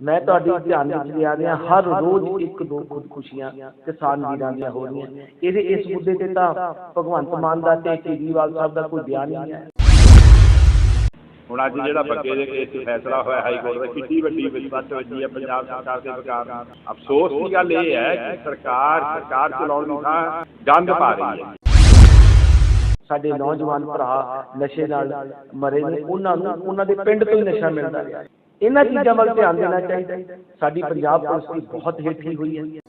ਮੈਂ ਤੁਹਾਡੀ ਧਿਆਨ ਵਿੱਚ ਲਿਆ ਰਿਹਾ ਹਰ ਰੋਜ਼ ਇੱਕ ਦੋ ਖੁਦਕੁਸ਼ੀਆਂ ਕਿਸਾਨ ਵੀਰਾਂ ਦੀਆਂ ਹੋ ਰਹੀਆਂ ਇਹਦੇ ਇਸ ਮੁੱਦੇ ਤੇ ਤਾਂ ਭਗਵੰਤ ਮਾਨ ਦਾ ਤੇ ਕੇਜਰੀਵਾਲ ਸਾਹਿਬ ਦਾ ਕੋਈ ਬਿਆਨ ਨਹੀਂ ਹੈ। ਹੁਣ ਅੱਜ ਜਿਹੜਾ ਬੱਗੇ ਦੇ ਕੇਸ 'ਚ ਫੈਸਲਾ ਹੋਇਆ ਹਾਈ ਕੋਰਟ ਦਾ ਕਿੰਨੀ ਵੱਡੀ ਵਿਸਵਤ ਵੱਜੀ ਹੈ ਪੰਜਾਬ ਸਰਕਾਰ ਦੇ ਸਰਕਾਰ ਨੂੰ। ਅਫਸੋਸ ਦੀ ਗੱਲ ਇਹ ਹੈ ਕਿ ਸਰਕਾਰ ਸਰਕਾਰ ਚਲਾਉਣ ਦੀ ਥਾਂ ਗੰਦ ਪਾ ਰਹੀ ਹੈ। ਸਾਡੇ ਨੌਜਵਾਨ ਭਰਾ ਨਸ਼ੇ ਨਾਲ ਮਰੇ ਨੇ ਉਹਨਾਂ ਨੂੰ ਉਹਨਾਂ ਦੇ ਪਿੰਡ ਤੋਂ ਹੀ ਨਸ਼ਾ ਮਿਲਦਾ ਰਿਹਾ ਇਹਨਾਂ ਚੀਜ਼ਾਂ ਵੱਲ ਧਿਆਨ ਦੇਣਾ ਚਾਹੀਦਾ। ਸਾਡੀ ਪੰਜਾਬ ਪੁਲਿਸ ਦੀ ਬਹੁਤ ਹੇਠੀ ਹੋਈ ਹੈ।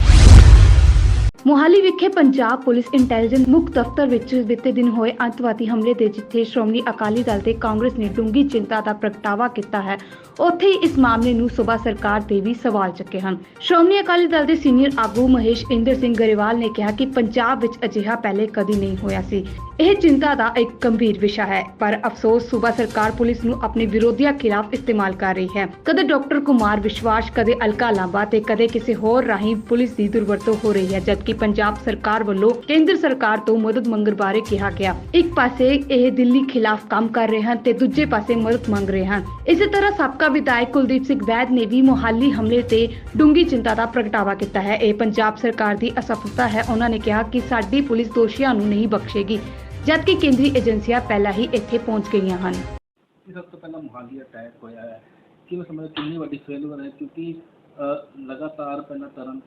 ਮੋਹਾਲੀ ਵਿਖੇ ਪੰਜਾਬ ਪੁਲਿਸ ਇੰਟੈਲੀਜੈਂਸ ਮੁੱਖ ਦਫ਼ਤਰ ਵਿੱਚ ਬੀਤੇ ਦਿਨ ਹੋਏ ਅੱਤਵਾਦੀ ਹਮਲੇ ਦੇ ਜਿੱਥੇ ਸ਼੍ਰੋਮਣੀ ਅਕਾਲੀ ਦਲ ਤੇ ਕਾਂਗਰਸ ਨੇ ਡੂੰਘੀ ਚਿੰਤਾ ਦਾ ਪ੍ਰਗਟਾਵਾ ਕੀਤਾ ਹੈ, ਉੱਥੇ ਹੀ ਇਸ ਮਾਮਲੇ ਨੂੰ ਸੂਬਾ ਸਰਕਾਰ ਤੇ ਵੀ ਸਵਾਲ ਚੱਕੇ ਹਨ। ਸ਼੍ਰੋਮਣੀ ਅਕਾਲੀ ਦਲ ਦੇ ਸੀਨੀਅਰ ਆਗੂ ਮਹੇਸ਼ ਇੰਦਰ ਸਿੰਘ ਗਰੇਵਾਲ ਨੇ ਕਿਹਾ ਕਿ ਪੰਜਾਬ ਵਿੱਚ ਅਜਿਹਾ ਪਹਿਲੇ ਕਦੀ ਨਹੀਂ ਹੋਇਆ ਸੀ। ਇਹ ਚਿੰਤਾ ਦਾ ਇੱਕ ਗੰਭੀਰ ਵਿਸ਼ਾ ਹੈ, ਪਰ ਅਫਸੋਸ ਸੂਬਾ ਸਰਕਾਰ ਪੁਲਿਸ ਨੂੰ ਆਪਣੇ ਵਿਰੋਧੀਆਂ ਖਿਲਾਫ ਇਸਤੇਮਾਲ ਕਰ ਰਹੀ ਹੈ। ਕਦੇ ਡਾਕਟਰ ਕੁਮਾਰ ਵਿਸ਼ਵਾਸ, ਕਦੇ ਅਲਕਾ ਲਾਂਬਾ ਤੇ ਕਦੇ ਕਿਸੇ ਹੋਰ ਰਾਹੀਂ ਪੁਲਿਸ ਦੀ ਦੁਰਵਰਤੋਂ ਹੋ ਰਹੀ ਹੈ, ਜਦਕਿ ਪੰਜਾਬ ਸਰਕਾਰ ਵੱਲੋਂ ਕੇਂਦਰ ਸਰਕਾਰ ਤੋਂ ਮਦਦ ਮੰਗਣ ਬਾਰੇ ਕਿਹਾ ਗਿਆ। ਇੱਕ ਪਾਸੇ ਇਹ ਦਿੱਲੀ ਖਿਲਾਫ ਕੰਮ ਕਰ ਰਹੇ ਹਨ ਤੇ ਦੂਜੇ ਪਾਸੇ ਮਦਦ ਮੰਗ ਰਹੇ ਹਨ। ਇਸੇ ਤਰ੍ਹਾਂ ਸਾਬਕਾ ਵਿਧਾਇਕ ਕੁਲਦੀਪ ਸਿੰਘ ਵੈਦ ਨੇ ਵੀ ਮੋਹਾਲੀ ਹਮਲੇ ਤੇ ਡੂੰਗੀ ਚਿੰਤਾ ਦਾ ਪ੍ਰਗਟਾਵਾ ਕੀਤਾ ਹੈ। ਇਹ ਪੰਜਾਬ ਸਰਕਾਰ ਦੀ ਅਸਫਲਤਾ ਹੈ। ਉਹਨਾਂ ਨੇ ਕਿਹਾ ਕਿ ਸਾਡੀ ਪੁਲਿਸ ਦੋਸ਼ੀਆਂ ਨੂੰ ਨਹੀਂ ਬਖਸ਼ੇਗੀ, ਜਦਕਿ ਕੇਂਦਰੀ ਏਜੰਸੀਆਂ ਪਹਿਲਾਂ ਹੀ ਇੱਥੇ ਪਹੁੰਚ ਗਈਆਂ ਹਨ। ਸਭ ਤੋਂ ਪਹਿਲਾਂ ਮੁਹਾਲੀ ਅਟੈਕ ਹੋਇਆ ਹੈ। ਕਿਵੇਂ ਸਮਝਦੇ ਕਿੰਨੀ ਵੱਡੀ ਫੇਲਰ ਹੈ, ਕਿਉਂਕਿ ਲਗਾਤਾਰ ਪਹਿਲਾਂ ਤਰਨ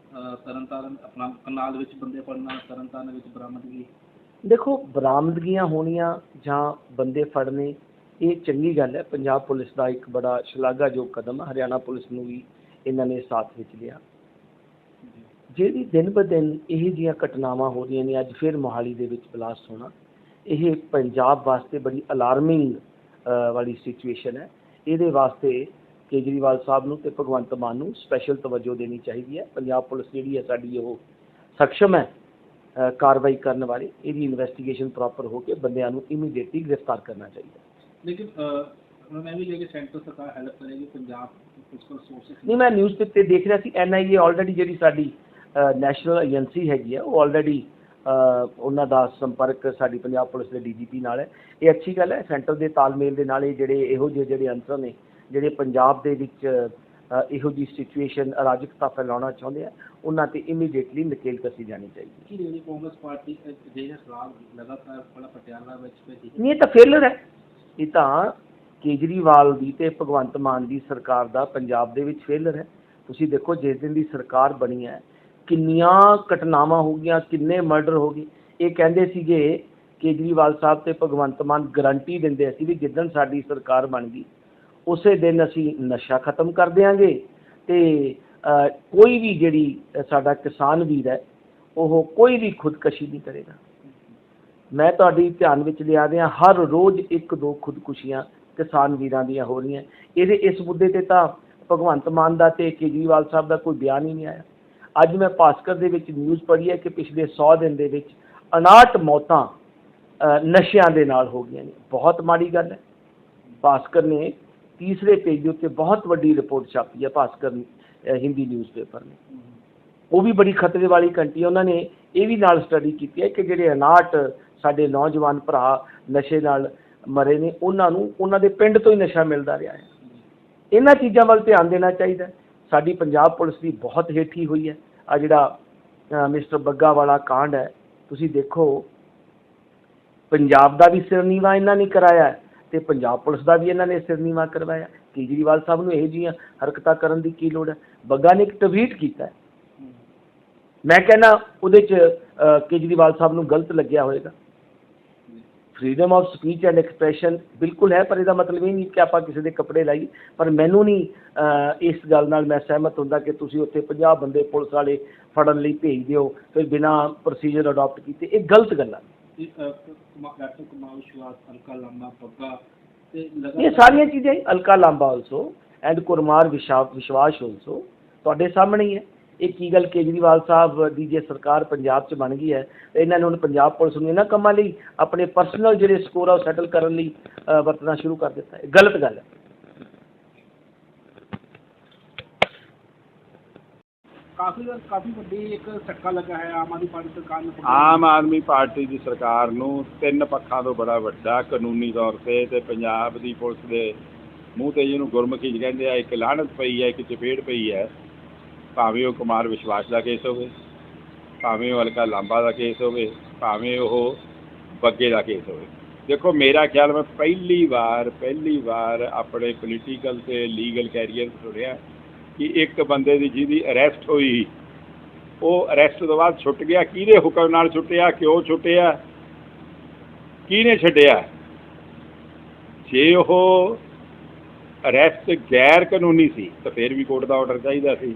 ਅ, ਆਪਣਾ ਕਨਾਲ ਵਿੱਚ ਬੰਦੇ ਫੜਨਾ ਤਰਨ ਵਿੱਚ ਬਰਾਮਦਗੀ। ਦੇਖੋ ਬਰਾਮਦਗੀਆਂ ਹੋਣੀਆਂ ਜਾਂ ਬੰਦੇ ਫੜਨੇ ਇਹ ਚੰਗੀ ਗੱਲ ਹੈ। ਪੰਜਾਬ ਪੁਲਿਸ ਦਾ ਇੱਕ ਬੜਾ ਸ਼ਲਾਘਾਯੋਗ ਕਦਮ ਹੈ। ਹਰਿਆਣਾ ਪੁਲਿਸ ਨੂੰ ਵੀ ਇਹਨਾਂ ਨੇ ਸਾਥ ਵਿੱਚ ਲਿਆ। ਜਿਹੜੀ ਦਿਨ ਬ ਦਿਨ ਇਹ ਜੀਆਂ ਘਟਨਾਵਾਂ ਹੋ ਰਹੀਆਂ ਨੇ ਅੱਜ ਫਿਰ ਮੋਹਾਲੀ ਦੇ ਵਿੱਚ ਬਲਾਸਟ ਹੋਣਾ ਇਹ ਪੰਜਾਬ ਵਾਸਤੇ ਬੜੀ ਅਲਾਰਮਿੰਗ ਵਾਲੀ ਸਿਚੁਏਸ਼ਨ ਹੈ। ਇਹਦੇ ਵਾਸਤੇ ਕੇਜਰੀਵਾਲ ਸਾਹਿਬ ਨੂੰ ਤੇ ਭਗਵੰਤ ਮਾਨ ਨੂੰ ਸਪੈਸ਼ਲ ਤਵੱਜੋ ਦੇਣੀ ਚਾਹੀਦੀ ਹੈ। ਪੰਜਾਬ ਪੁਲਿਸ ਜਿਹੜੀ ਹੈ ਸਾਡੀ ਉਹ ਸક્ષਮ ਹੈ ਕਾਰਵਾਈ ਕਰਨ ਵਾਲੇ। ਇਹਦੀ ਇਨਵੈਸਟੀਗੇਸ਼ਨ ਪ੍ਰੋਪਰ ਹੋ ਕੇ ਬੰਦਿਆਂ ਨੂੰ ਇਮੀਡੀਏਟਲੀ ਗ੍ਰਿਫਤਾਰ ਕਰਨਾ ਚਾਹੀਦਾ ਲੇਕਿਨ ਮੈਂ ਵੀ ਕੇ ਸੈਂਟਰ ਸਰਕਾਰ ਹੈਲਪ ਕਰੇਗੀ ਪੰਜਾਬ ਪੁਲਿਸ ਕੋਲ ਸੋਰਸਸ ਨਹੀਂ ਮੈਂ ਨਿਊਜ਼ ਤੇ ਦੇਖ ਰਿਹਾ ਸੀ ਐਨਆਈਏ ਆਲਰੇਡੀ ਜਿਹੜੀ ਸਾਡੀ ਨੈਸ਼ਨਲ ਏਜੰਸੀ ਹੈਗੀ ਹੈ ਉਹ ਆਲਰੇਡੀ ਉਹਨਾਂ ਦਾ ਸੰਪਰਕ ਸਾਡੀ ਪੰਜਾਬ ਪੁਲਿਸ ਦੇ ਡੀਜੀਪੀ ਨਾਲ ਹੈ। ਇਹ ਅੱਛੀ ਗੱਲ ਹੈ ਸੈਂਟਰ ਦੇ ਤਾਲਮੇਲ ਦੇ ਨਾਲ ਇਹ ਜਿਹੜੇ ਇਹੋ ਜਿਹੇ ਜਿਹੜੇ ਅੰਸਰ ਨੇ ਜਿਹੜੇ ਪੰਜਾਬ ਦੇ ਵਿੱਚ ਇਹੋ ਜਿਹੀ ਸਿਚੁਏਸ਼ਨ ਅਰਾਜਕਤਾ ਫੈਲਾਉਣਾ ਚਾਹੁੰਦੇ ਆ ਉਹਨਾਂ ਤੇ ਇਮੀਡੀਏਟਲੀ ਨਕੇਲ ਕੱਸੀ ਜਾਣੀ ਚਾਹੀਦੀ ਕੀ ਜਿਹੜੀ ਕਾਂਗਰਸ ਪਾਰਟੀ ਅਜਿਹੇ ਸਵਾਲ ਲਗਾਤਾਰ ਬੜਾ ਪਟਿਆਲਾ ਵਿੱਚ ਭੇਜੀ ਨਹੀਂ ਇਹ ਤਾਂ ਫੇਲਰ ਹੈ। ਇਹ ਤਾਂ ਕੇਜਰੀਵਾਲ ਦੀ ਤੇ ਭਗਵੰਤ ਮਾਨ ਦੀ ਸਰਕਾਰ ਦਾ ਪੰਜਾਬ ਦੇ ਵਿੱਚ ਫੇਲਰ ਹੈ। ਤੁਸੀਂ ਦੇਖੋ ਜਿਸ ਦਿਨ ਦੀ ਸਰਕਾਰ ਬਣੀ ਹੈ ਕਿੰਨੀਆਂ ਘਟਨਾਵਾਂ ਹੋ ਗਈਆਂ ਕਿੰਨੇ ਮਰਡਰ ਹੋ ਗਏ। ਇਹ ਕਹਿੰਦੇ ਸੀਗੇ ਕੇਜਰੀਵਾਲ ਸਾਹਿਬ ਤੇ ਭਗਵੰਤ ਮਾਨ ਗਾਰੰਟੀ ਦਿੰਦੇ ਸੀ ਵੀ ਜਿੱਦਣ ਸਾਡੀ ਸਰਕਾਰ ਬਣ ਗਈ ਉਸੇ ਦਿਨ ਅਸੀਂ ਨਸ਼ਾ ਖਤਮ ਕਰ ਦਿਆਂਗੇ ਤੇ ਕੋਈ ਵੀ ਜਿਹੜੀ ਸਾਡਾ ਕਿਸਾਨ ਵੀਰ ਹੈ, ਉਹ ਕੋਈ ਵੀ ਖੁਦਕਸ਼ੀ ਨਹੀਂ ਕਰੇਗਾ। ਮੈਂ ਤੁਹਾਡੀ ਧਿਆਨ ਵਿੱਚ ਲਿਆ ਰਿਹਾ ਹਰ ਰੋਜ਼ ਇੱਕ ਦੋ ਖੁਦਕੁਸ਼ੀਆਂ ਕਿਸਾਨ ਵੀਰਾਂ ਦੀਆਂ ਹੋ ਰਹੀਆਂ। ਇਹਦੇ, ਇਸ ਮੁੱਦੇ ਤੇ ਤਾਂ ਭਗਵੰਤ ਮਾਨ ਦਾ ਤੇ ਕੇਜਰੀਵਾਲ ਸਾਹਿਬ ਦਾ ਕੋਈ ਬਿਆਨ ਹੀ ਨਹੀਂ ਆਇਆ। ਅੱਜ ਮੈਂ ਭਾਸਕਰ ਦੇ ਵਿੱਚ ਨਿਊਜ਼ ਪੜ੍ਹੀ ਹੈ ਕਿ ਪਿਛਲੇ 100 ਦਿਨ ਦੇ ਵਿੱਚ 59 ਮੌਤਾਂ ਨਸ਼ਿਆਂ ਦੇ ਨਾਲ ਹੋ ਗਈਆਂ ਨੇ। ਬਹੁਤ ਮਾੜੀ ਗੱਲ ਹੈ। ਭਾਸਕਰ ਨੇ ਤੀਸਰੇ ਪੇਜ ਉੱਤੇ ਬਹੁਤ ਵੱਡੀ ਰਿਪੋਰਟ ਛਾਪੀ ਹੈ ਭਾਸਕਰ ਹਿੰਦੀ ਨਿਊਜ਼ਪੇਪਰ ਨੇ। ਉਹ ਵੀ ਬੜੀ ਖਤਰੇ ਵਾਲੀ ਘੰਟੀ ਉਹਨਾਂ ਨੇ ਇਹ ਵੀ ਨਾਲ ਸਟੱਡੀ ਕੀਤੀ ਹੈ ਕਿ ਜਿਹੜੇ 59 ਸਾਡੇ ਨੌਜਵਾਨ ਭਰਾ ਨਸ਼ੇ ਨਾਲ ਮਰੇ ਨੇ, ਉਹਨਾਂ ਨੂੰ, ਉਹਨਾਂ ਦੇ ਪਿੰਡ ਤੋਂ ਹੀ ਨਸ਼ਾ ਮਿਲਦਾ ਰਿਹਾ ਹੈ। ਇਹਨਾਂ ਚੀਜ਼ਾਂ ਵੱਲ ਧਿਆਨ ਦੇਣਾ ਚਾਹੀਦਾ ਸਾਡੀ ਪੰਜਾਬ ਪੁਲਿਸ ਦੀ ਬਹੁਤ ਹੇਠੀ ਹੋਈ ਹੈ। ਆ ਜਿਹੜਾ ਮਿਸਟਰ ਬੱਗਾ ਵਾਲਾ ਕਾਂਡ ਹੈ, ਤੁਸੀਂ ਦੇਖੋ, ਪੰਜਾਬ ਦਾ ਵੀ ਸਿਰ ਨੀਵਾ ਇਹਨਾਂ ਨੇ ਕਰਾਇਆ ਤੇ ਪੰਜਾਬ ਪੁਲਿਸ ਦਾ ਵੀ ਇਹਨਾਂ ਨੇ ਸਿਰ ਨੀਵਾ ਕਰਵਾਇਆ। ਕੇਜਰੀਵਾਲ ਸਾਹਿਬ ਨੂੰ ਇਹ ਜੀਆਂ ਹਰਕਤਾਂ ਕਰਨ ਦੀ ਕੀ ਲੋੜ ਹੈ? ਬੱਗਾ ਨੇ ਇੱਕ ਟਵੀਟ ਕੀਤਾ ਮੈਂ ਕਹਿੰਦਾ ਉਹਦੇ ਚ ਕੇਜਰੀਵਾਲ ਸਾਹਿਬ ਨੂੰ ਗਲਤ ਲੱਗਿਆ ਹੋਵੇਗਾ freedom of speech and expression ਬਿਲਕੁਲ ਹੈ, ਪਰ ਇਹਦਾ ਮਤਲਬ ਇਹ ਨਹੀਂ ਕਿ ਆਪਾਂ ਕਿਸੇ ਦੇ ਕੱਪੜੇ ਲਾਈ ਪਰ ਮੈਨੂੰ ਨਹੀਂ ਇਸ ਗੱਲ ਨਾਲ ਮੈਂ ਸਹਿਮਤ ਹੁੰਦਾ ਕਿ ਤੁਸੀਂ ਉੱਥੇ 50 ਬੰਦੇ ਪੁਲਿਸ ਵਾਲੇ ਫੜਨ ਲਈ ਭੇਜ ਦਿਓ, ਫਿਰ ਬਿਨਾਂ ਪ੍ਰੋਸੀਜਰ ਅਡਾਪਟ ਕੀਤੇ। ਇਹ ਗਲਤ ਗੱਲਾਂ ਨੇ। ਡਾਕਟਰ ਕੁਮਾਰ ਵਿਸ਼ਵਾਸ ਅਲਕਾ ਲਾਂਬਾ ਪੱਗਾ ਤੇ ਇਹ ਸਾਰੀਆਂ ਚੀਜ਼ਾਂ ਹੀ, ਅਲਕਾ ਲਾਂਬਾ ਆਲਸੋ ਐਂਡ ਕੁਰਮਾਰ ਵਿਸ਼ਾ ਵਿਸ਼ਵਾਸ ਆਲਸੋ ਤੁਹਾਡੇ ਸਾਹਮਣੇ ਹੀ ਹੈ। ਇਹ ਕੀ ਗੱਲ ਕੇਜਰੀਵਾਲ ਸਾਹਿਬ ਦੀ ਜੇ ਸਰਕਾਰ ਪੰਜਾਬ 'ਚ ਬਣ ਗਈ ਹੈ ਤੇ ਇਹਨਾਂ ਨੇ ਹੁਣ ਪੰਜਾਬ ਪੁਲਿਸ ਨੂੰ ਇਹਨਾਂ ਕੰਮਾਂ ਲਈ ਆਪਣੇ ਪਰਸਨਲ ਜਿਹੜੇ ਸਕੋਰ ਆ ਉਹ ਸੈਟਲ ਕਰਨ ਲਈ ਵਰਤਣਾ ਸ਼ੁਰੂ ਕਰ ਦਿੱਤਾ ਹੈ। ਗਲਤ ਗੱਲ ਹੈ। ਕਾਫੀ ਕਾਫੀ ਵੱਡੀ ਇੱਕ ਝਟਕਾ ਲੱਗਾ ਹੈ ਆਮ ਆਦਮੀ ਪਾਰਟੀ ਸਰਕਾਰ ਨੂੰ ਆਮ ਆਦਮੀ ਪਾਰਟੀ ਦੀ ਸਰਕਾਰ ਨੂੰ ਤਿੰਨ ਪੱਖਾਂ ਤੋਂ ਬੜਾ ਵੱਡਾ ਕਾਨੂੰਨੀ ਤੌਰ ਤੇ ਤੇ ਪੰਜਾਬ ਦੀ ਪੁਲਿਸ ਦੇ ਮੂੰਹ ਤੇ ਜਿਹਨੂੰ ਗੁਰਮੁਖੀ ਕਹਿੰਦੇ ਆ, ਇੱਕ ਲਾਹਨਤ ਪਈ ਹੈ, ਇੱਕ ਚਪੇੜ ਪਈ ਹੈ। ਭਾਵੇਂ ਉਹ ਕੁਮਾਰ ਵਿਸ਼ਵਾਸ ਦਾ ਕੇਸ ਹੋਵੇ, ਭਾਵੇਂ ਉਹ ਹਲਕਾ ਲਾਂਬਾ ਦਾ ਕੇਸ ਹੋਵੇ, ਭਾਵੇਂ ਉਹ ਬੱਗੇ ਦਾ ਕੇਸ ਹੋਵੇ। ਦੇਖੋ, ਮੇਰਾ ਖਿਆਲ ਮੈਂ ਪਹਿਲੀ ਵਾਰ ਪਹਿਲੀ ਵਾਰ ਆਪਣੇ ਪੋਲੀਟੀਕਲ ਤੇ ਲੀਗਲ ਕੈਰੀਅਰ ਸੁਣਿਆ ਕਿ ਇੱਕ ਬੰਦੇ ਦੀ ਜਿਹਦੀ ਅਰੈਸਟ ਹੋਈ, ਉਹ ਅਰੈਸਟ ਤੋਂ ਬਾਅਦ ਛੁੱਟ ਗਿਆ। ਕਿਹਦੇ ਹੁਕਮ ਨਾਲ ਛੁੱਟਿਆ, ਕਿਉਂ ਛੁੱਟਿਆ, ਕਿਹਨੇ ਛੱਡਿਆ? ਜੇ ਉਹ ਅਰੈਸਟ ਗੈਰ ਕਾਨੂੰਨੀ ਸੀ, ਤਾਂ ਫਿਰ ਵੀ ਕੋਰਟ ਦਾ ਆਰਡਰ ਚਾਹੀਦਾ ਸੀ।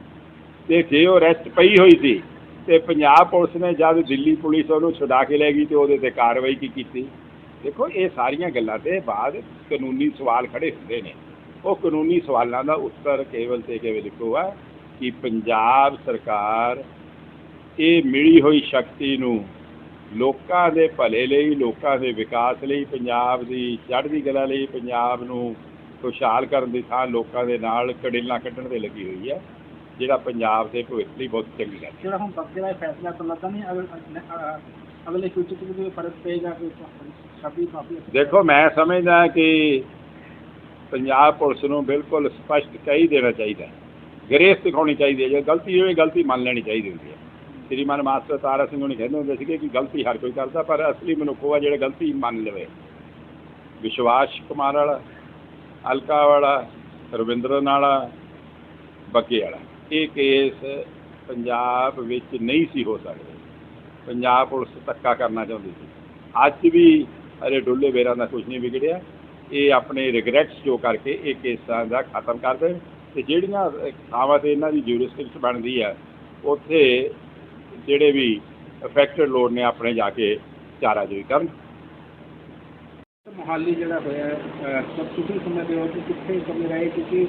ਤੇ ਜੇ ਉਹ ਅਰੈਸਟ ਪਈ ਹੋਈ ਸੀ, ਤੇ ਪੰਜਾਬ ਪੁਲਿਸ ਨੇ ਜਦ ਦਿੱਲੀ ਪੁਲਿਸ ਉਹਨੂੰ ਛੁਡਾ ਕੇ ਲੈ ਗਈ ਤੇ ਉਹਦੇ ਤੇ ਕਾਰਵਾਈ ਕੀ ਕੀਤੀ? ਦੇਖੋ, ਇਹ ਸਾਰੀਆਂ ਗੱਲਾਂ ਤੇ ਬਾਅਦ ਕਾਨੂੰਨੀ ਸਵਾਲ ਖੜੇ ਹੁੰਦੇ ਨੇ। ਉਹ ਕਾਨੂੰਨੀ ਸਵਾਲਾਂ ਦਾ ਉੱਤਰ ਕੇਵਲ ਤੇ ਕੇਵਲ ਇੱਕੋ ਹੈ ਕਿ ਪੰਜਾਬ ਸਰਕਾਰ ਇਹ ਮਿਲੀ ਹੋਈ ਸ਼ਕਤੀ ਨੂੰ ਲੋਕਾਂ ਦੇ ਭਲੇ ਲਈ ਲੋਕਾਂ ਦੇ ਵਿਕਾਸ ਲਈ ਪੰਜਾਬ ਦੀ ਚੜ੍ਹਦੀ ਕਲਾ ਲਈ ਪੰਜਾਬ ਨੂੰ ਖੁਸ਼ਹਾਲ ਕਰਨ ਦੀ ਥਾਂ ਲੋਕਾਂ ਦੇ ਨਾਲ ਕੜੇਲਾਂ ਕੱਢਣ ਦੇ ਲੱਗੀ ਹੋਈ ਹੈ ਜਿਹੜਾ ਪੰਜਾਬ ਦੇ ਭਵਿੱਖ ਲਈ ਬਹੁਤ ਚੰਗੀ ਗੱਲ ਹੈ। ਜਿਹੜਾ ਹੁਣ ਬੱਗੇ ਦਾ ਫੈਸਲਾ ਤਾਂ ਲੱਗਾ ਨਹੀਂ ਅਗਲੇ ਫਿਊਚਰ ਵੀ ਕੋਈ ਫ਼ਰਕ ਪਏਗਾ ਕਿ ਸਾਡੀ ਕਾਫੀ ਦੇਖੋ ਮੈਂ ਸਮਝਦਾ ਕਿ ਪੰਜਾਬ ਪੁਲਿਸ ਨੂੰ ਬਿਲਕੁਲ ਸਪਸ਼ਟ ਕਹਿ ਦੇਣਾ ਚਾਹੀਦਾ ਗਰੇਸ ਦਿਖਾਉਣੀ ਚਾਹੀਦੀ ਹੈ। ਜੇ ਗਲਤੀ ਹੋਵੇ, ਗਲਤੀ ਮੰਨ ਲੈਣੀ ਚਾਹੀਦੀ ਹੁੰਦੀ ਹੈ। ਸ਼੍ਰੀਮਾਨ ਮਾਸਟਰ ਤਾਰਾ ਸਿੰਘ ਉਹਨੇ ਕਹਿੰਦੇ ਹੁੰਦੇ ਸੀਗੇ ਕਿ ਗਲਤੀ ਹਰ ਕੋਈ ਕਰਦਾ, ਪਰ ਅਸਲੀ ਮਨੁੱਖ ਉਹ ਆ ਜਿਹੜਾ ਗਲਤੀ ਮੰਨ ਲਵੇ। ਵਿਸ਼ਵਾਸ ਕੁਮਾਰ ਵਾਲਾ, ਅਲਕਾ ਵਾਲਾ ਰਵਿੰਦਰਨ ਵਾਲਾ, ਬੱਗੇ ਵਾਲਾ। ਇਹ ਕੇਸ ਪੰਜਾਬ ਵਿੱਚ ਨਹੀਂ ਸੀ ਹੋ ਸਕਦੇ। ਪੰਜਾਬ ਪੁਲਿਸ ਧੱਕਾ ਕਰਨਾ ਚਾਹੁੰਦੀ ਸੀ। ਅੱਜ ਵੀ ਅਰੇ ਡੁੱਲੇ ਵੇਰਾਂ ਦਾ ਕੁਝ ਨਹੀਂ ਵਿਗੜਿਆ। ਇਹ ਆਪਣੇ ਰਿਗਰੈਟਸ ਜੋ ਕਰਕੇ ਇਹ ਕੇਸਾਂ ਦਾ ਖਤਮ ਕਰ ਦੇਣ ਤੇ ਜਿਹੜੀਆਂ ਥਾਵਾਂ ਤੇ ਇਹਨਾਂ ਦੀ ਜੂਰਿਸਡਿਕਸ਼ਨ ਬਣਦੀ ਹੈ ਉੱਥੇ ਜਿਹੜੇ ਵੀ ਅਫੈਕਟਡ ਲੋਕ ਨੇ ਆਪਣੇ ਜਾ ਕੇ ਚਾਰਾਜੋਈ ਕਰਨ। ਮੁਹਾਲੀ ਜਿਹੜਾ ਹੋਇਆ ਸਭ ਤੁਸੀਂ ਸਮਝਦੇ ਹੋ ਕਿ ਕਿੱਥੇ ਕਮੀ ਰਹੇ ਕਿਉਂਕਿ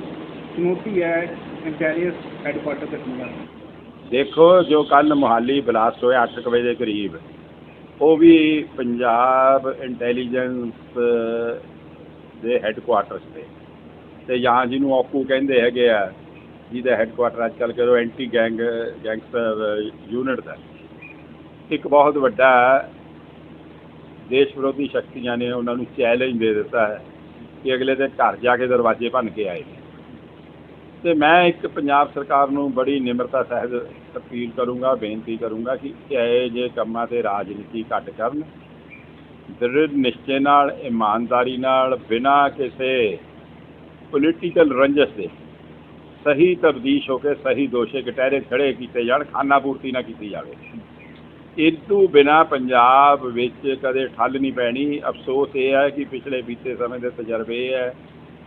ਚੁਣੌਤੀ ਹੈ ਇੰਟੈਲੀਜੈਂਸ ਹੈਡਕੁਆਟਰ ਤੇ ਸੰਭਾਲ ਦੇਖੋ ਜੋ ਕੱਲ ਮੁਹਾਲੀ ਬਲਾਸਟ ਹੋਇਆ 8 ਵਜੇ ਦੇ ਕਰੀਬ ਉਹ ਵੀ ਪੰਜਾਬ ਇੰਟੈਲੀਜੈਂਸ ਦੇ ਹੈੱਡਕੁਆਟਰਸ ਤੇ। ਤੇ ਜਾਂ ਜਿਹਨੂੰ ਔਕੂ ਕਹਿੰਦੇ ਹੈਗੇ ਆ, ਜਿਹਦਾ ਹੈੱਡਕੁਆਟਰ ਅੱਜ ਕੱਲ੍ਹ ਕਰੋ ਐਂਟੀ ਗੈਂਗ ਗੈਂਗਸਟਰ ਯੂਨਿਟ ਦਾ। ਇੱਕ ਬਹੁਤ ਵੱਡਾ ਦੇਸ਼ ਵਿਰੋਧੀ ਸ਼ਕਤੀਆਂ ਨੇ ਉਹਨਾਂ ਨੂੰ ਚੈਲੰਜ ਦੇ ਦਿੱਤਾ ਹੈ ਕਿ ਅਗਲੇ ਦਿਨ ਘਰ ਜਾ ਕੇ ਦਰਵਾਜ਼ੇ ਭੰਨ ਕੇ ਆਏ। ਤੇ ਮੈਂ ਇੱਕ ਪੰਜਾਬ ਸਰਕਾਰ ਨੂੰ ਬੜੀ ਨਿਮਰਤਾ ਸਹਿਤ ਅਪੀਲ ਕਰੂੰਗਾ, ਬੇਨਤੀ ਕਰੂੰਗਾ ਕਿ ਇਹ ਜੇ ਕੰਮਾਂ ਤੇ ਰਾਜਨੀਤੀ ਘੱਟ ਕਰਨ। ਦ੍ਰਿੜ ਨਿਸ਼ਚੇ ਨਾਲ, ਇਮਾਨਦਾਰੀ ਨਾਲ, ਬਿਨਾਂ ਕਿਸੇ ਪੋਲੀਟੀਕਲ ਰੰਜਸ ਦੇ ਸਹੀ ਤਬਦੀਸ਼ ਹੋ ਕੇ, ਸਹੀ ਦੋਸ਼ੇ ਕਟਹਿਰੇ ਖੜੇ ਕੀਤੇ ਜਾਣ, ਖਾਨਾ ਪੂਰਤੀ ਨਾ ਕੀਤੀ ਜਾਵੇ। ਇਦੋਂ ਬਿਨਾ ਪੰਜਾਬ ਵਿੱਚ ਕਦੇ ਠੱਲ ਨਹੀਂ ਪੈਣੀ। ਅਫਸੋਸ ਇਹ ਹੈ ਕਿ ਪਿਛਲੇ ਬੀਤੇ ਸਮੇਂ ਦੇ ਤਜਰਬੇ ਇਹ ਹੈ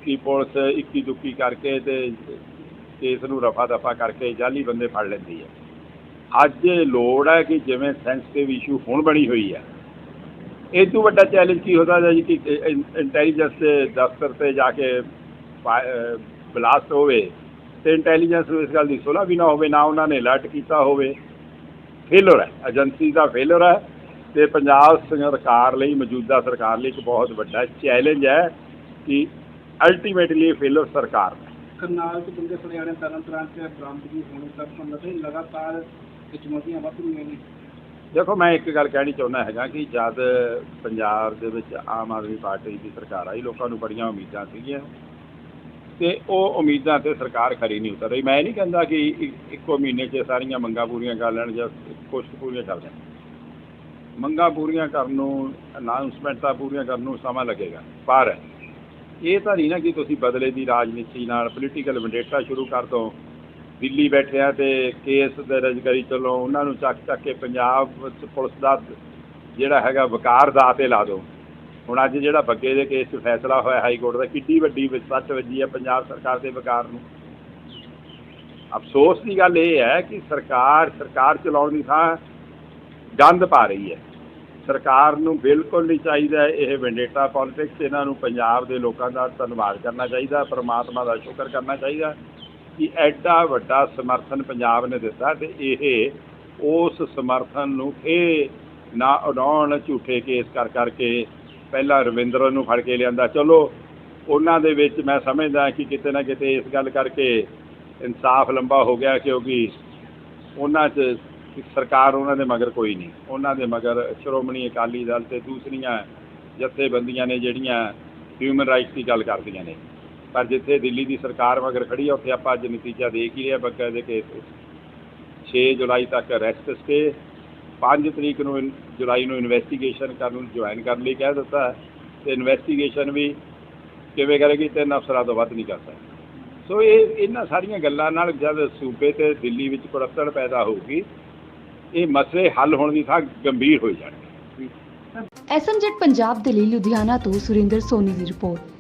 ਕਿ ਪੁਲਿਸ ਇੱਕੀ ਦੁੱਕੀ ਕਰਕੇ ਤੇ ਕੇਸ ਨੂੰ ਰਫਾ ਦਫਾ ਕਰਕੇ ਜਾਲੀ ਬੰਦੇ ਫੜ ਲੈਂਦੀ ਹੈ। ਅੱਜ ਲੋੜ ਹੈ ਕਿ ਜਿਵੇਂ ਸੈਂਸਿਟਿਵ ਇਸ਼ੂ ਹੁਣ ਬਣੀ ਹੋਈ ਹੈ ਇਹ ਤੋਂ ਵੱਡਾ ਚੈਲੰਜ ਕੀ ਹੁੰਦਾ ਹੈ ਜੀ ਕਿ ਇੰਟੈਲੀਜੈਂਸ ਦੇ ਦਫ਼ਤਰ ਤੇ ਜਾ ਕੇ ਬਲਾਸਟ ਹੋਵੇ ਤੇ ਇੰਟੈਲੀਜੈਂਸ ਨੂੰ ਇਸ ਗੱਲ ਦੀ ਸੁਲਾ ਵੀ ਨਾ ਹੋਵੇ, ਨਾ ਉਹਨਾਂ ਨੇ ਅਲਰਟ ਕੀਤਾ ਹੋਵੇ। ਫੇਲਰ ਹੈ ਏਜੰਸੀ ਦਾ ਫੇਲਰ ਹੈ ਤੇ ਪੰਜਾਬ ਸਰਕਾਰ ਲਈ, ਮੌਜੂਦਾ ਸਰਕਾਰ ਲਈ ਇੱਕ ਬਹੁਤ ਵੱਡਾ ਚੈਲੰਜ ਹੈ ਕਿ ਅਲਟੀਮੇਟਲੀ ਫੇਲਰ ਸਰਕਾਰ ਹੈ। ਕਰਨਾਲ ਚ ਬੰਦੇ ਫੜੇ ਆਣੇ ਤਰਨ ਤਾਰਨ ਬਰਾਮਦਗੀ ਹੋਣੀ ਤੱਕ ਮਤਲਬ ਲਗਾਤਾਰ ਚੁਣੌਤੀਆਂ ਵੱਧ ਰਹੀਆਂ ਨੇ। ਦੇਖੋ, ਮੈਂ ਇੱਕ ਗੱਲ ਕਹਿਣੀ ਚਾਹੁੰਦਾ ਹੈਗਾ ਕਿ ਜਦ ਪੰਜਾਬ ਦੇ ਵਿੱਚ ਆਮ ਆਦਮੀ ਪਾਰਟੀ ਦੀ ਸਰਕਾਰ ਆਈ, ਲੋਕਾਂ ਨੂੰ ਬੜੀਆਂ ਉਮੀਦਾਂ ਸੀਗੀਆਂ ਤੇ ਉਹ ਉਮੀਦਾਂ ਤੇ ਸਰਕਾਰ ਖਰੀ ਨਹੀਂ ਉਤਰ ਰਹੀ ਮੈਂ ਨਹੀਂ ਕਹਿੰਦਾ ਕਿ ਇੱਕੋ ਮਹੀਨੇ 'ਚ ਸਾਰੀਆਂ ਮੰਗਾਂ ਪੂਰੀਆਂ ਕਰ ਲੈਣ ਜਾਂ ਕੁਛ ਪੂਰੀਆਂ ਕਰ ਲੈਣ ਮੰਗਾਂ ਪੂਰੀਆਂ ਕਰਨ ਨੂੰ ਅਨਾਉਂਸਮੈਂਟਾਂ ਪੂਰੀਆਂ ਕਰਨ ਨੂੰ ਸਮਾਂ ਲੱਗੇਗਾ, ਪਰ ਇਹ ਤਾਂ ਨਹੀਂ ਨਾ ਕਿ ਤੁਸੀਂ ਬਦਲੇ ਦੀ ਰਾਜਨੀਤੀ ਨਾਲ ਪੋਲੀਟੀਕਲ ਵੰਡੇਟਾ ਸ਼ੁਰੂ ਕਰ ਦੋ। ਦਿੱਲੀ ਬੈਠਿਆਂ ਤੇ ਕੇਸ ਦਰਜ ਕਰੀ, ਚਲੋ ਉਹਨਾਂ ਨੂੰ ਚੱਕ ਚੱਕ ਕੇ ਪੰਜਾਬ ਪੁਲਿਸ ਦਾ ਜਿਹੜਾ ਹੈਗਾ ਵਕਾਰ ਦਾ ਤੇ ਲਾ ਦਿਓ। ਹੁਣ ਅੱਜ ਜਿਹੜਾ ਬੱਗੇ ਦੇ ਕੇਸ 'ਚ ਫੈਸਲਾ ਹੋਇਆ ਹਾਈ ਕੋਰਟ ਦਾ, ਕਿੱਡੀ ਵੱਡੀ ਸੱਚ ਵੱਜੀ ਹੈ ਪੰਜਾਬ ਸਰਕਾਰ ਦੇ ਵਕਾਰ ਨੂੰ। ਅਫਸੋਸ ਦੀ ਗੱਲ ਇਹ ਹੈ ਕਿ ਸਰਕਾਰ ਸਰਕਾਰ ਚਲਾਉਣ ਦੀ ਥਾਂ ਗੰਦ ਪਾ ਰਹੀ ਹੈ। ਸਰਕਾਰ ਨੂੰ ਬਿਲਕੁਲ ਨਹੀਂ ਚਾਹੀਦਾ ਇਹ ਵੈਂਡੇਟਾ ਪੋਲਿਟਿਕਸ ਇਹਨਾਂ ਨੂੰ ਪੰਜਾਬ ਦੇ ਲੋਕਾਂ ਦਾ ਧੰਨਵਾਦ ਕਰਨਾ ਚਾਹੀਦਾ, ਪਰਮਾਤਮਾ ਦਾ ਸ਼ੁਕਰ ਕਰਨਾ ਚਾਹੀਦਾ। ਕਿ ਐਡਾ ਵੱਡਾ ਸਮਰਥਨ ਪੰਜਾਬ ਨੇ ਦਿੱਤਾ ਤੇ ਇਹ ਉਸ ਸਮਰਥਨ ਨੂੰ ਇਹ ਨਾ ਉਡਾਉਣ, ਝੂਠੇ ਕੇਸ ਕਰ ਕਰਕੇ ਪਹਿਲਾਂ ਰਵਿੰਦਰ ਨੂੰ ਫੜ ਕੇ ਲਿਆਂਦਾ। ਚਲੋ, ਉਹਨਾਂ ਦੇ ਵਿੱਚ ਮੈਂ ਸਮਝਦਾ ਕਿ ਕਿਤੇ ਨਾ ਕਿਤੇ ਇਸ ਗੱਲ ਕਰਕੇ ਇਨਸਾਫ ਲੰਬਾ ਹੋ ਗਿਆ ਕਿਉਂਕਿ ਉਹਨਾਂ 'ਚ ਸਰਕਾਰ ਉਹਨਾਂ ਦੇ ਮਗਰ ਕੋਈ ਨਹੀਂ। ਉਹਨਾਂ ਦੇ ਮਗਰ ਸ਼੍ਰੋਮਣੀ ਅਕਾਲੀ ਦਲ ਤੇ ਦੂਸਰੀਆਂ ਜਥੇਬੰਦੀਆਂ ਨੇ ਜਿਹੜੀਆਂ ਹਿਊਮਨ ਰਾਈਟਸ ਦੀ ਗੱਲ ਕਰਦੀਆਂ ਨੇ। ਪਰ ਜਿੱਥੇ ਦਿੱਲੀ ਦੀ ਸਰਕਾਰ ਮਗਰ ਖੜੀ ਆ, ਉੱਥੇ ਆਪਾਂ ਅੱਜ ਨਤੀਜਾ ਦੇਖ ਹੀ ਰਹੇ ਹਾਂ ਦੇ ਕੇਸ ਵਿੱਚ 6 ਜੁਲਾਈ ਤੱਕ ਅਰੈਸਟ ਸਟੇ 5 ਤਰੀਕ ਨੂੰ ਜੁਲਾਈ ਨੂੰ ਇਨਵੈਸਟੀਗੇਸ਼ਨ ਕਰਨ ਨੂੰ ਜੁਆਇਨ ਕਰਨ ਲਈ ਕਹਿ ਦਿੱਤਾ ਹੈ। ਤੇ ਇਨਵੈਸਟੀਗੇਸ਼ਨ ਵੀ ਕਿਵੇਂ ਕਰੇਗੀ, ਤਿੰਨ ਅਫਸਰਾਂ ਤੋਂ ਵੱਧ ਨਹੀਂ ਕਰ ਸਕਦੀ। ਸੋ ਇਹ ਇਹਨਾਂ ਸਾਰੀਆਂ ਗੱਲਾਂ ਨਾਲ ਜਦ ਸੂਬੇ ਤੇ ਦਿੱਲੀ ਵਿੱਚ ਕੁੜੱਤਣ ਪੈਦਾ ਹੋਊਗੀ, ਇਹ ਮਸਲੇ ਹੱਲ ਹੋਣ ਦੀ ਥਾਂ ਗੰਭੀਰ ਹੋ ਜਾਣਗੇ। ਐਸਐਮਜੈਡ ਪੰਜਾਬ ਦੇ ਲਈ ਲੁਧਿਆਣਾ ਤੋਂ ਸੁਰਿੰਦਰ ਸੋਨੀ ਦੀ ਰਿਪੋਰਟ।